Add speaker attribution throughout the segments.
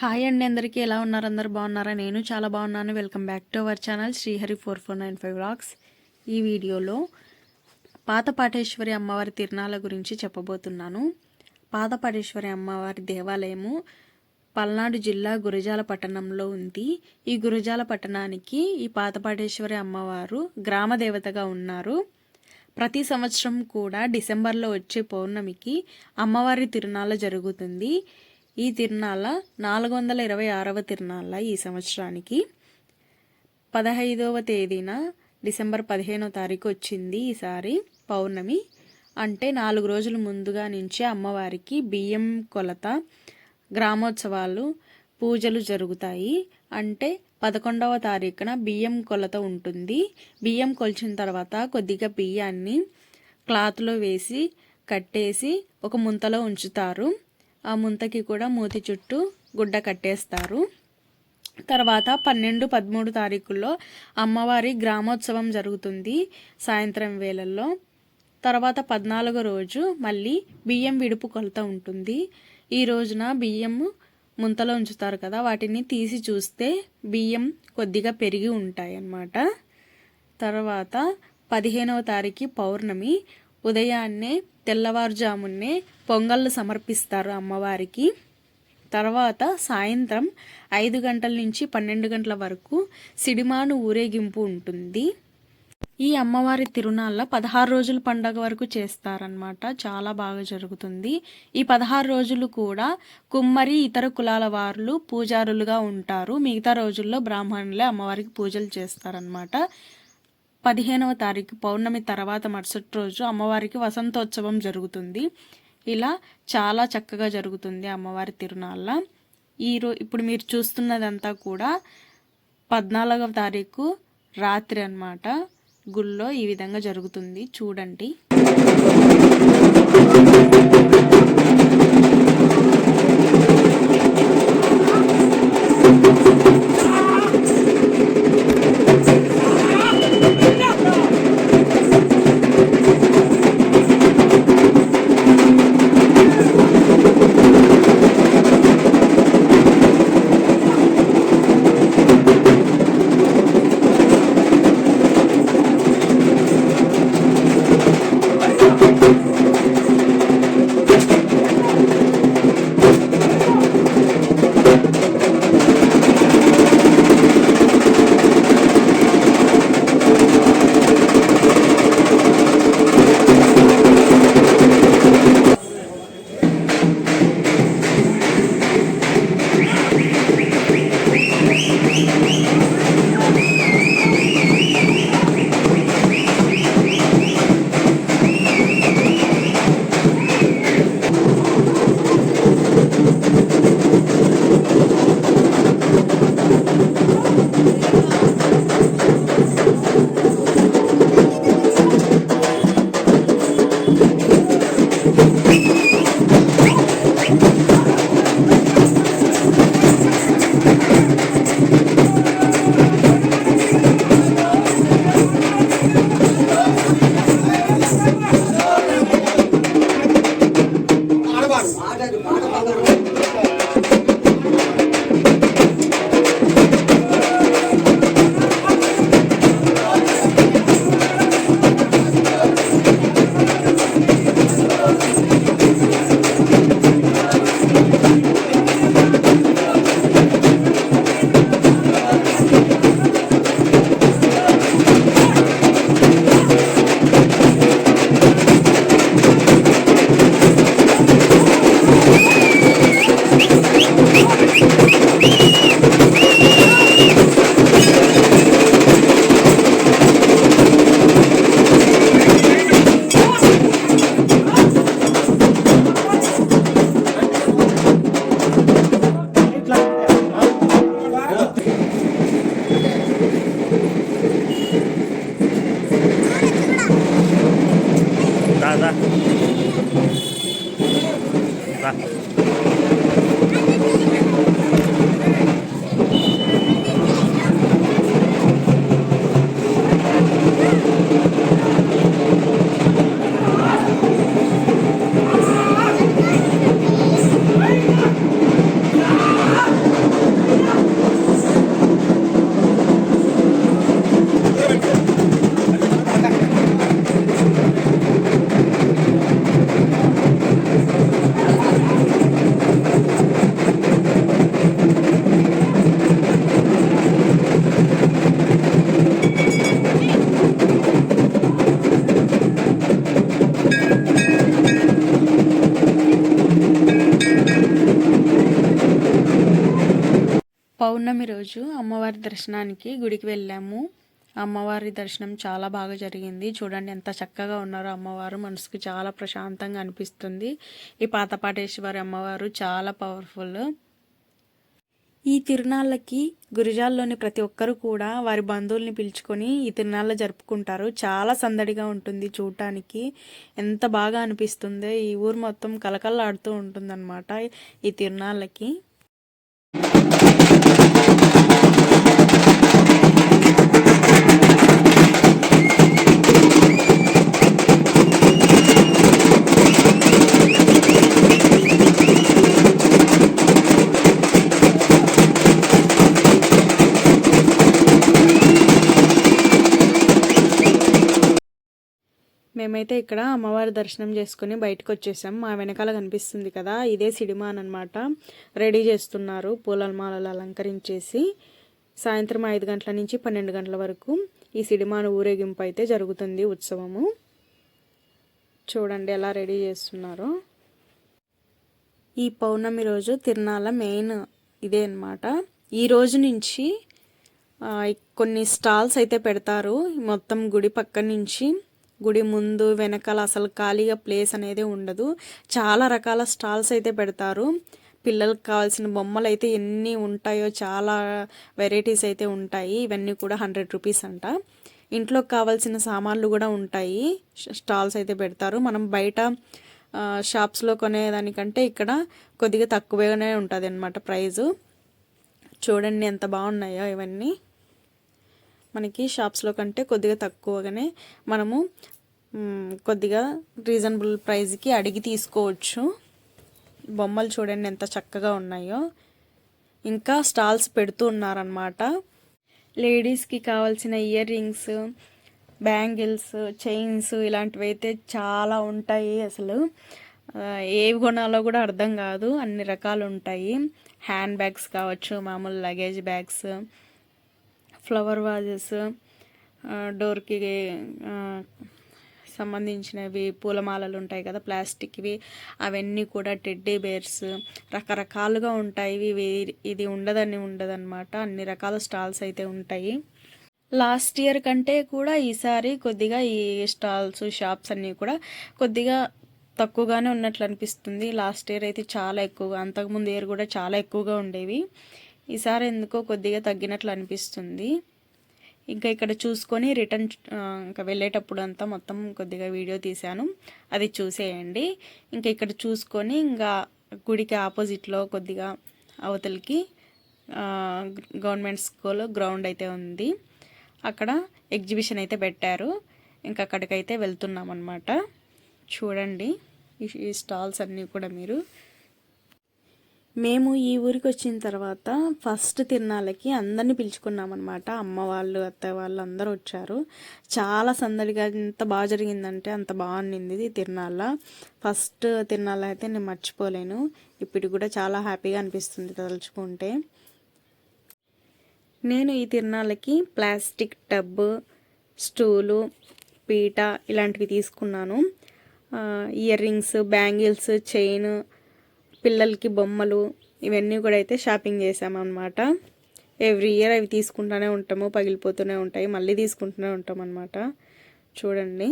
Speaker 1: Hi అండి అందరికీ ఎలా ఉన్నారు? అందరు బాగున్నారా? నేను చాలా బాగున్నాను. Welcome back to our channel Srihari four four nine five vlogs ఈ వీడియోలో పాత పాటేశ్వరి అమ్మవారి తిరునాళ్ళ గురించి చెప్పబోతున్నాను. పాత పాటేశ్వరి అమ్మవారి దేవాలయము పల్నాడు జిల్లా గురజాల పట్టణంలో ఉంది. ఈ గురజాల పట్టణానికి ఈ పాతపాటేశ్వరి అమ్మవారు గ్రామ దేవతగా ఉన్నారు. ప్రతి సంవత్సరం కూడా డిసెంబర్లో వచ్చే పౌర్ణమికి అమ్మవారి తిరునాళ్ళ జరుగుతుంది. ఈ తిరునాళ్ళ నాలుగు వందల ఇరవై ఆరవ తిరునాళ్ళ ఈ సంవత్సరానికి పదహైదవ తేదీన డిసెంబర్ పదిహేనో తారీఖు వచ్చింది ఈసారి పౌర్ణమి. అంటే నాలుగు రోజుల ముందుగా నుంచి అమ్మవారికి బియ్యం కొలత గ్రామోత్సవాలు పూజలు జరుగుతాయి. అంటే పదకొండవ తారీఖున బియ్యం కొలత ఉంటుంది. బియ్యం కొలిచిన తర్వాత కొద్దిగా బియ్యాన్ని క్లాత్లో వేసి కట్టేసి ఒక ముంతలో ఉంచుతారు. ఆ ముంతకి కూడా మూతి చుట్టూ గుడ్డ కట్టేస్తారు. తర్వాత పన్నెండు పదమూడు తారీఖుల్లో అమ్మవారి గ్రామోత్సవం జరుగుతుంది సాయంత్రం వేళల్లో. తర్వాత పద్నాలుగో రోజు మళ్ళీ బియ్యం విడుపు కొలత ఉంటుంది. ఈ రోజున బియ్యం ముంతలో ఉంచుతారు కదా వాటిని తీసి చూస్తే బియ్యం కొద్దిగా పెరిగి ఉంటాయి అన్నమాట తర్వాత పదిహేనవ తారీఖు పౌర్ణమి ఉదయాన్నే తెల్లవారుజామున్నే పొంగళ్ళు సమర్పిస్తారు అమ్మవారికి. తర్వాత సాయంత్రం ఐదు గంటల నుంచి పన్నెండు గంటల వరకు సిడిమాను ఊరేగింపు ఉంటుంది. ఈ అమ్మవారి తిరునాళ్ళ పదహారు రోజుల పండగ వరకు చేస్తారనమాట చాలా బాగా జరుగుతుంది. ఈ పదహారు రోజులు కూడా కుమ్మరి ఇతర కులాల వారు పూజారులుగా ఉంటారు. మిగతా రోజుల్లో బ్రాహ్మణులే అమ్మవారికి పూజలు చేస్తారనమాట పదిహేనవ తారీఖు పౌర్ణమి తర్వాత మరుసటి రోజు అమ్మవారికి వసంతోత్సవం జరుగుతుంది. ఇలా చాలా చక్కగా జరుగుతుంది అమ్మవారి తిరునాళ్ళ. ఈరో ఇప్పుడు మీరు చూస్తున్నదంతా కూడా పద్నాలుగవ తారీఖు రాత్రి అన్నమాట. గుళ్ళో ఈ విధంగా జరుగుతుంది. చూడండి. పౌర్ణమి రోజు అమ్మవారి దర్శనానికి గుడికి వెళ్ళాము. అమ్మవారి దర్శనం చాలా బాగా జరిగింది. చూడండి ఎంత చక్కగా ఉన్నారో అమ్మవారు. మనసుకు చాలా ప్రశాంతంగా అనిపిస్తుంది. ఈ పాతపాటేశ్వరి అమ్మవారు చాలా పవర్ఫుల్ ఈ తిరునాళ్ళకి గురిజాల్లోని ప్రతి ఒక్కరు కూడా వారి బంధువుల్ని పిలుచుకొని ఈ తిరునాళ్ళ జరుపుకుంటారు. చాలా సందడిగా ఉంటుంది చూడటానికి. ఎంత బాగా అనిపిస్తుందో. ఈ ఊరు మొత్తం కలకల్లాడుతూ ఉంటుందన్నమాట ఈ తిరునాళ్ళకి. మేమైతే ఇక్కడ అమ్మవారి దర్శనం చేసుకుని బయటకు వచ్చేసాం మా వెనకాల కనిపిస్తుంది కదా ఇదే సిడిమాన్ అనమాట రెడీ చేస్తున్నారు పూల మాలలు అలంకరించేసి. సాయంత్రం ఐదు గంటల నుంచి పన్నెండు గంటల వరకు ఈ సిడిమాను ఊరేగింపు అయితే జరుగుతుంది ఉత్సవము. చూడండి ఎలా రెడీ చేస్తున్నారో. ఈ పౌర్ణమి రోజు తిరునాల మెయిన్ ఇదే అనమాట ఈ రోజు నుంచి కొన్ని స్టాల్స్ అయితే పెడతారు. మొత్తం గుడి పక్క నుంచి గుడి ముందు వెనకాల అసలు ఖాళీగా ప్లేస్ అనేది ఉండదు. చాలా రకాల స్టాల్స్ అయితే పెడతారు. పిల్లలకు కావాల్సిన బొమ్మలు అయితే ఎన్ని ఉంటాయో చాలా వెరైటీస్ అయితే ఉంటాయి. ఇవన్నీ కూడా హండ్రెడ్ రూపీస్ అంట. ఇంట్లోకి కావాల్సిన సామాన్లు కూడా ఉంటాయి. స్టాల్స్ అయితే పెడతారు. మనం బయట షాప్స్లో కొనేదానికంటే ఇక్కడ కొద్దిగా తక్కువగానే ఉంటుంది అనమాట ప్రైజు. చూడండి ఎంత బాగున్నాయో ఇవన్నీ. మనకి షాప్స్లో కంటే కొద్దిగా తక్కువగానే మనము కొద్దిగా రీజనబుల్ ప్రైస్కి అడిగి తీసుకోవచ్చు. బొమ్మలు చూడండి ఎంత చక్కగా ఉన్నాయో. ఇంకా స్టాల్స్ పెడుతూ ఉన్నారనమాట లేడీస్కి కావాల్సిన ఇయర్ రింగ్స్ బ్యాంగిల్స్ చైన్స్ ఇలాంటివి అయితే చాలా ఉంటాయి అసలు. ఏవి కొనాలో కూడా అర్థం కాదు. అన్ని రకాలు ఉంటాయి. హ్యాండ్ బ్యాగ్స్ కావచ్చు మామూలు లగేజ్ బ్యాగ్స్. ఫ్లవర్ వాజెస్ డోర్కి సంబంధించినవి పూలమాలలు ఉంటాయి కదా ప్లాస్టిక్వి అవన్నీ కూడా టెడ్డీ బేర్స్ రకరకాలుగా ఉంటాయి. ఇవి ఇది ఉండదని ఉండదన్నమాట. అన్ని రకాల స్టాల్స్ అయితే ఉంటాయి. లాస్ట్ ఇయర్ కంటే కూడా ఈసారి కొద్దిగా ఈ స్టాల్స్ షాప్స్ అన్నీ కూడా కొద్దిగా తక్కువగానే ఉన్నట్లు అనిపిస్తుంది. లాస్ట్ ఇయర్ అయితే చాలా ఎక్కువగా అంతకుముందు ఇయర్ కూడా చాలా ఎక్కువగా ఉండేవి. ఈసారి ఎందుకో కొద్దిగా తగ్గినట్లు అనిపిస్తుంది. ఇంకా ఇక్కడ చూసుకొని రిటర్న్ ఇంకా వెళ్ళేటప్పుడు అంతా మొత్తం కొద్దిగా వీడియో తీశాను. అది చూసేయండి. ఇంకా ఇక్కడ చూసుకొని ఇంకా గుడికి ఆపోజిట్లో కొద్దిగా అవతలికి గవర్నమెంట్ స్కూల్ గ్రౌండ్ అయితే ఉంది. అక్కడ ఎగ్జిబిషన్ అయితే పెట్టారు. ఇంకా అక్కడికైతే వెళ్తున్నాం అనమాట చూడండి ఈ స్టాల్స్ అన్నీ కూడా మీరు. మేము ఈ ఊరికి వచ్చిన తర్వాత ఫస్ట్ తిరునాళ్ళకి అందరిని పిలుచుకున్నాం అనమాట అమ్మ వాళ్ళు అత్త వాళ్ళు అందరూ వచ్చారు. చాలా సందడిగా ఎంత బాగా జరిగిందంటే అంత బాగుండింది తిరునాళ్ళ ఫస్ట్ తిరునాళ్ళ అయితే నేను మర్చిపోలేను. ఇప్పుడు కూడా చాలా హ్యాపీగా అనిపిస్తుంది తలుచుకుంటే. నేను ఈ తిరునాళ్ళకి ప్లాస్టిక్ టబ్ స్టూలు పీట ఇలాంటివి తీసుకున్నాను. ఇయర్ రింగ్స్ బ్యాంగిల్స్ చైన్ పిల్లలకి బొమ్మలు ఇవన్నీ కూడా అయితే షాపింగ్ చేసామన్నమాట. ఎవ్రీ ఇయర్ అవి తీసుకుంటూనే ఉంటాము పగిలిపోతూనే ఉంటాయి మళ్ళీ తీసుకుంటూనే ఉంటాం అనమాట చూడండి.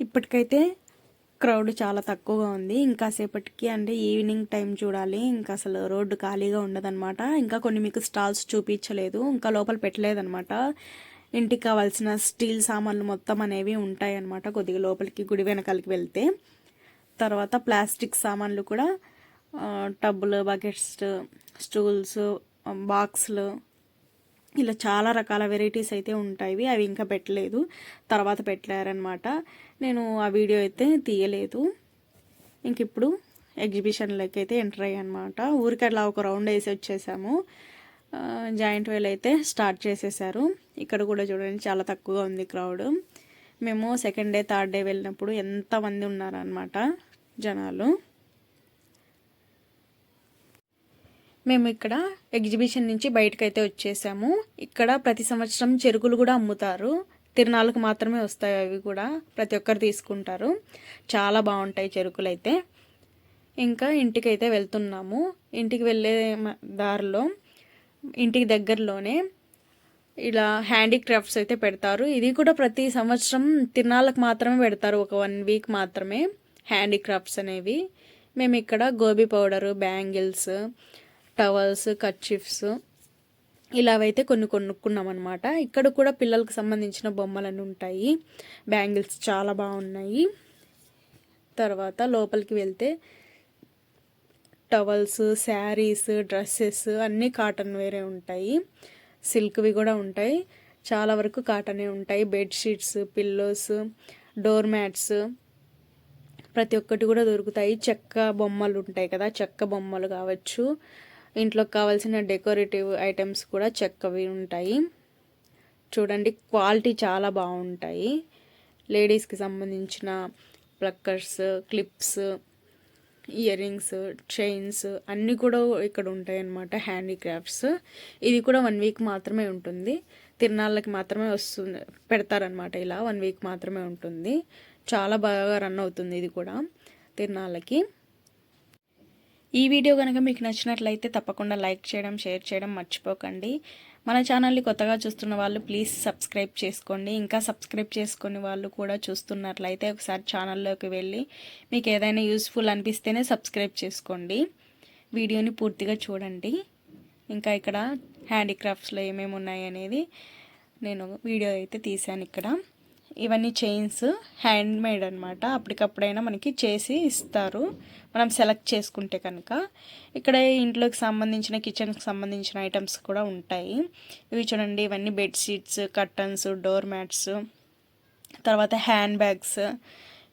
Speaker 1: ఇప్పటికైతే క్రౌడ్ చాలా తక్కువగా ఉంది. ఇంకా సేపటికి అంటే ఈవినింగ్ టైం చూడాలి. ఇంకా అసలు రోడ్డు ఖాళీగా ఉండదన్నమాట. ఇంకా కొన్ని మీకు స్టాల్స్ చూపించలేదు. ఇంకా లోపల పెట్టలేదన్నమాట. ఇంటికి కావాల్సిన స్టీల్ సామాన్లు మొత్తం అనేవి ఉంటాయన్నమాట కొద్దిగా లోపలికి గుడి వెనకాలకి వెళ్తే. తర్వాత ప్లాస్టిక్ సామాన్లు కూడా టబ్బులు బకెట్స్ స్టూల్స్ బాక్స్లు ఇలా చాలా రకాల వెరైటీస్ అయితే ఉంటాయి. అవి ఇంకా పెట్టలేదు. తర్వాత పెట్టలేరనమాట నేను ఆ వీడియో అయితే తీయలేదు. ఇంక ఇప్పుడు ఎగ్జిబిషన్లోకి అయితే ఎంటర్ అయ్యానమాట అనమాట ఊరికి అట్లా ఒక రౌండ్ వేసి వచ్చేసాము. జాయింట్ వేల్ అయితే స్టార్ట్ చేసేసారు. ఇక్కడ కూడా చూడండి చాలా తక్కువగా ఉంది క్రౌడ్. మేము సెకండ్ డే థర్డ్ డే వెళ్ళినప్పుడు ఎంతమంది ఉన్నారనమాట జనాలు. మేము ఇక్కడ ఎగ్జిబిషన్ నుంచి బయటకైతే వచ్చేసాము. ఇక్కడ ప్రతి సంవత్సరం చెరుకులు కూడా అమ్ముతారు. తిరునాళ్ళకు మాత్రమే వస్తాయి అవి కూడా. ప్రతి ఒక్కరు తీసుకుంటారు. చాలా బాగుంటాయి చెరుకులు అయితే ఇంకా ఇంటికైతే వెళ్తున్నాము. ఇంటికి వెళ్ళే దారిలో ఇంటికి దగ్గరలోనే ఇలా హ్యాండీక్రాఫ్ట్స్ అయితే పెడతారు. ఇది కూడా ప్రతి సంవత్సరం తిరునాళ్ళకు మాత్రమే పెడతారు. ఒక వన్ వీక్ మాత్రమే. హ్యాండీక్రాఫ్ట్స్ అనేవి. మేము ఇక్కడ గోబీ పౌడరు బ్యాంగిల్స్ టవల్స్ కర్చిఫ్స్ ఇలావైతే కొన్ని కొనుక్కున్నాం అనమాట ఇక్కడ కూడా పిల్లలకు సంబంధించిన బొమ్మలన్నీ ఉంటాయి. బ్యాంగిల్స్ చాలా బాగున్నాయి. తర్వాత లోపలికి వెళ్తే టవల్స్ శారీస్ డ్రెస్సెస్ అన్నీ కాటన్ వేరే ఉంటాయి. సిల్క్వి కూడా ఉంటాయి. చాలా వరకు కాటనే ఉంటాయి. బెడ్షీట్స్ పిల్లోస్ డోర్ మ్యాట్స్ ప్రతి ఒక్కటి కూడా దొరుకుతాయి. చెక్క బొమ్మలు ఉంటాయి కదా చెక్క బొమ్మలు కావచ్చు. ఇంట్లోకి కావాల్సిన డెకరేటివ్ ఐటమ్స్ కూడా చెక్కవి ఉంటాయి. చూడండి క్వాలిటీ చాలా బాగుంటాయి. లేడీస్కి సంబంధించిన pluckers clips earrings chains అన్నీ కూడా ఇక్కడ ఉంటాయి అన్నమాట హ్యాండీక్రాఫ్ట్స్ ఇది కూడా వన్ వీక్ మాత్రమే ఉంటుంది. తిరునాళ్ళకి మాత్రమే వస్తుంది పెడతారనమాట ఇలా వన్ వీక్ మాత్రమే ఉంటుంది. చాలా బాగా రన్ అవుతుంది ఇది కూడా తిరునాళ్ళకి. ఈ వీడియో కనుక మీకు నచ్చినట్లయితే తప్పకుండా లైక్ చేయడం షేర్ చేయడం మర్చిపోకండి. మన ఛానల్ని కొత్తగా చూస్తున్న వాళ్ళు ప్లీజ్ సబ్స్క్రైబ్ చేసుకోండి. ఇంకా సబ్స్క్రైబ్ చేసుకుని వాళ్ళు కూడా చూస్తున్నట్లయితే ఒకసారి ఛానల్లోకి వెళ్ళి మీకు ఏదైనా యూస్ఫుల్ అనిపిస్తేనే సబ్స్క్రైబ్ చేసుకోండి. వీడియోని పూర్తిగా చూడండి. ఇంకా ఇక్కడ హ్యాండీక్రాఫ్ట్స్లో ఏమేమి ఉన్నాయి అనేది నేను వీడియో అయితే తీశాను ఇక్కడ. ఇవన్నీ చైన్స్ హ్యాండ్ మేడ్ అనమాట అప్పటికప్పుడైనా మనకి చేసి ఇస్తారు. మనం సెలెక్ట్ చేసుకుంటే కనుక. ఇక్కడ ఇంట్లోకి సంబంధించిన కిచెన్కి సంబంధించిన ఐటమ్స్ కూడా ఉంటాయి. ఇవి చూడండి ఇవన్నీ బెడ్షీట్స్ కర్టన్స్ డోర్ మ్యాట్స్ తర్వాత హ్యాండ్ బ్యాగ్స్.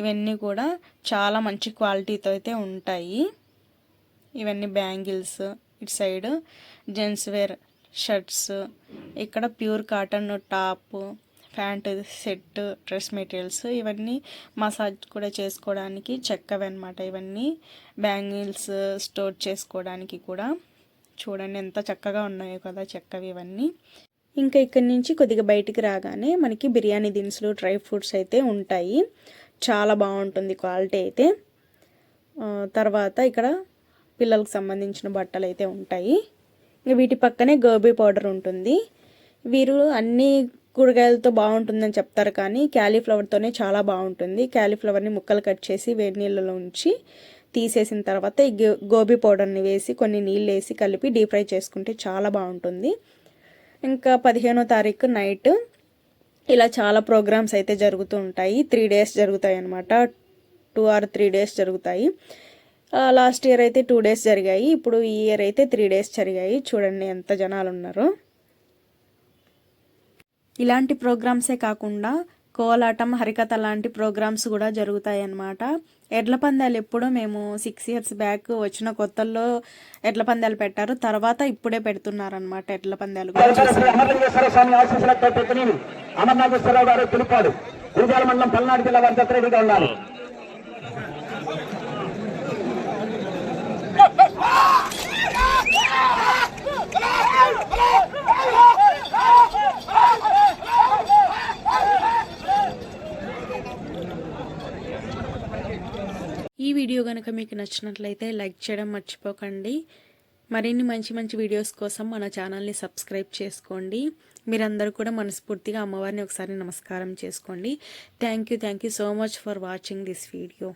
Speaker 1: ఇవన్నీ కూడా చాలా మంచి క్వాలిటీతో అయితే ఉంటాయి. ఇవన్నీ బ్యాంగిల్స్ ఇటు సైడ్ జెంట్స్ వేర్ షర్ట్స్. ఇక్కడ pure cotton top pant set dress materials ఇవన్నీ మసాజ్ కూడా చేసుకోవడానికి చెక్కవి అనమాట ఇవన్నీ బ్యాంగిల్స్ స్టోర్ చేసుకోవడానికి కూడా. చూడండి ఎంత చక్కగా ఉన్నాయో కదా చెక్కవి ఇవన్నీ. ఇంకా ఇక్కడి నుంచి కొద్దిగా బయటికి రాగానే మనకి బిర్యానీ దినుసులు డ్రై ఫ్రూట్స్ అయితే ఉంటాయి. చాలా బాగుంటుంది క్వాలిటీ అయితే. తర్వాత ఇక్కడ పిల్లలకు సంబంధించిన బట్టలు అయితే ఉంటాయి. ఇంకా వీటి పక్కనే గోబీ పౌడర్ ఉంటుంది. వీరు అన్ని కూరగాయలతో బాగుంటుందని చెప్తారు కానీ క్యాలీఫ్లవర్తోనే చాలా బాగుంటుంది. క్యాలీఫ్లవర్ని ముక్కలు కట్ చేసి వేడి నీళ్ళలో ఉంచి తీసేసిన తర్వాత ఈ గో- గోబీ పౌడర్ని వేసి కొన్ని నీళ్ళు వేసి కలిపి డీప్ ఫ్రై చేసుకుంటే చాలా బాగుంటుంది. ఇంకా పదిహేనో తారీఖు నైట్ ఇలా చాలా ప్రోగ్రామ్స్ అయితే జరుగుతూ ఉంటాయి. త్రీ డేస్ జరుగుతాయి అన్నమాట. టూ ఆర్ త్రీ డేస్ జరుగుతాయి. లాస్ట్ ఇయర్ అయితే టూ డేస్ జరిగాయి. ఇప్పుడు ఈ ఇయర్ అయితే త్రీ డేస్ జరిగాయి. చూడండి ఎంత జనాలు ఉన్నారో. ఇలాంటి ప్రోగ్రామ్సే కాకుండా కోలాటం హరికథ లాంటి ప్రోగ్రామ్స్ కూడా జరుగుతాయి అన్నమాట ఎడ్ల పందాలు ఎప్పుడో మేము సిక్స్ ఇయర్స్ బ్యాక్ వచ్చిన కొత్తల్లో ఎడ్ల పందాలు పెట్టారు. తర్వాత ఇప్పుడే పెడుతున్నారనమాట ఎడ్ల పందాలు
Speaker 2: అమర్నాథ్ అమర్నాథేశ్వరరావు గారు పిలుపాడు మండలం పల్నాడు జిల్లా వారి రెడీగా ఉన్నారు.
Speaker 1: కనుక మీకు నచ్చినట్లయితే లైక్ చేయడం మర్చిపోకండి. మరిన్ని మంచి మంచి వీడియోస్ కోసం మన ఛానల్ని సబ్స్క్రైబ్ చేసుకోండి. మీరందరూ కూడా మనస్ఫూర్తిగా అమ్మవారిని ఒకసారి నమస్కారం చేసుకోండి. Thank you thank you so much for watching this video